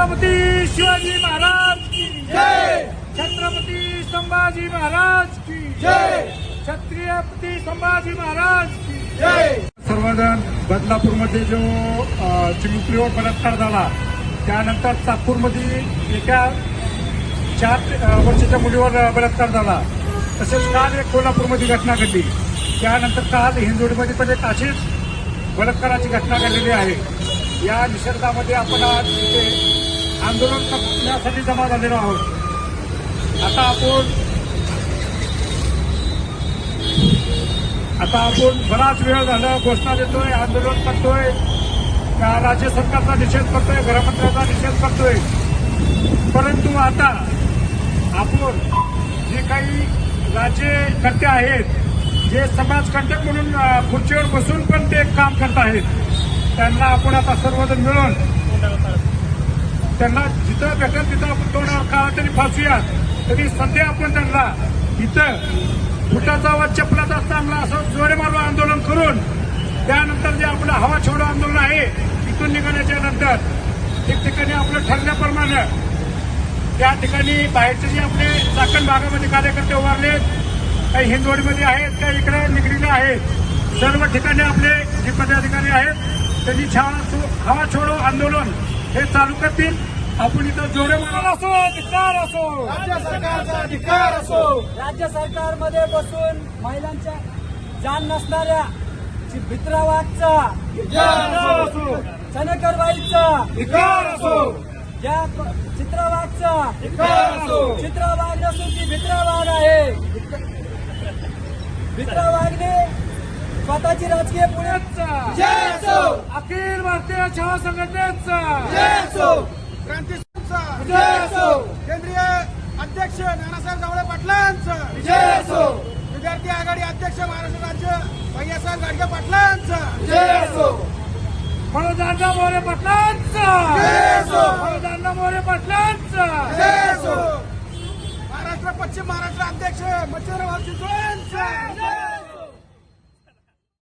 छत्रपती शिवाजी महाराज की जय! छत्रपती संभाजी महाराज की जय! छत्रपती संभाजी महाराज की जय! सर्वजण बदलापूरमध्ये जो अ, चिमुकलीवर बलात्कार झाला त्यानंतर नागपूरमध्ये एका चार वर्षाच्या मुलीवर बलात्कार झाला. तसेच काल एक कोल्हापूरमध्ये घटना घडली. त्यानंतर काल हिंदोडीमध्ये पण एक अशीच बलात्काराची घटना घडलेली आहे. या निसर्गामध्ये आपण आज इथे आंदोलन करण्यासाठी जमा झालेलो आहोत. आता आपण आता आपण बराच वेळ झाला घोषणा देतोय आंदोलन करतोय. राज्य सरकारचा निषेध करतोय गृहमंत्र्याचा निषेध करतोय? परंतु आता आपण जे काही राज्यकर्ते आहेत जे समाजकंटक म्हणून खुर्चीवर बसून पण ते काम करत आहेत. त्यांना आपण आता सर्वजण मिळून त्यांना जिथं भेटेल तिथं आपण तोंडावर खावा तरी फासूयात तरी सध्या आपण त्यांना इथं फुटाचा व चपलाचा चांगला असं जोरे मारू आंदोलन करून त्यानंतर जे आपलं हवा छोडो आंदोलन आहे तिथून निघाल्याच्या नंतर ठिकठिकाणी आपलं ठरल्याप्रमाणे त्या ठिकाणी बाहेरचे जे आपले चाकण भागामध्ये कार्यकर्ते उभारले काही हिंदवाडीमध्ये आहेत काही इकडे निगडीला आहेत सर्व ठिकाणी आपले जे पदाधिकारी आहेत त्यांनी छावा छो- हवा छोडो आंदोलन हे चालू करतील. आपण इथं जोडे मारायला असो अधिकार असो. राज्य सरकारचा अधिकार असो. राज्य सरकारमध्ये बसून महिलांच्या जाण नसणाऱ्या चि- भित्रावागचा अधिकार असो. चनेकरबाईचा अधिकार असो. या चित्रावागचा अधिकार असो. चित्रावाग नसून ती भित्रावाग आहे. भित्रावागने स्वतःची राजकीय पुण्याचा जय असो. अखिल भारतीय छावा संघटनेचा. क्रांती केंद्रीय अध्यक्ष नानासाहेब जावळे पाटलांचा. विद्यार्थी आघाडी अध्यक्ष महाराष्ट्र राज्य भैयासाहेब गाडगे पाटलांचा. फळदांना मोरे पाटलांचा. फळदांना मोरे पाटलांचा. महाराष्ट्र पश्चिम महाराष्ट्र अध्यक्ष मच्छिंद्रभाऊ चिंचोळ्यांचा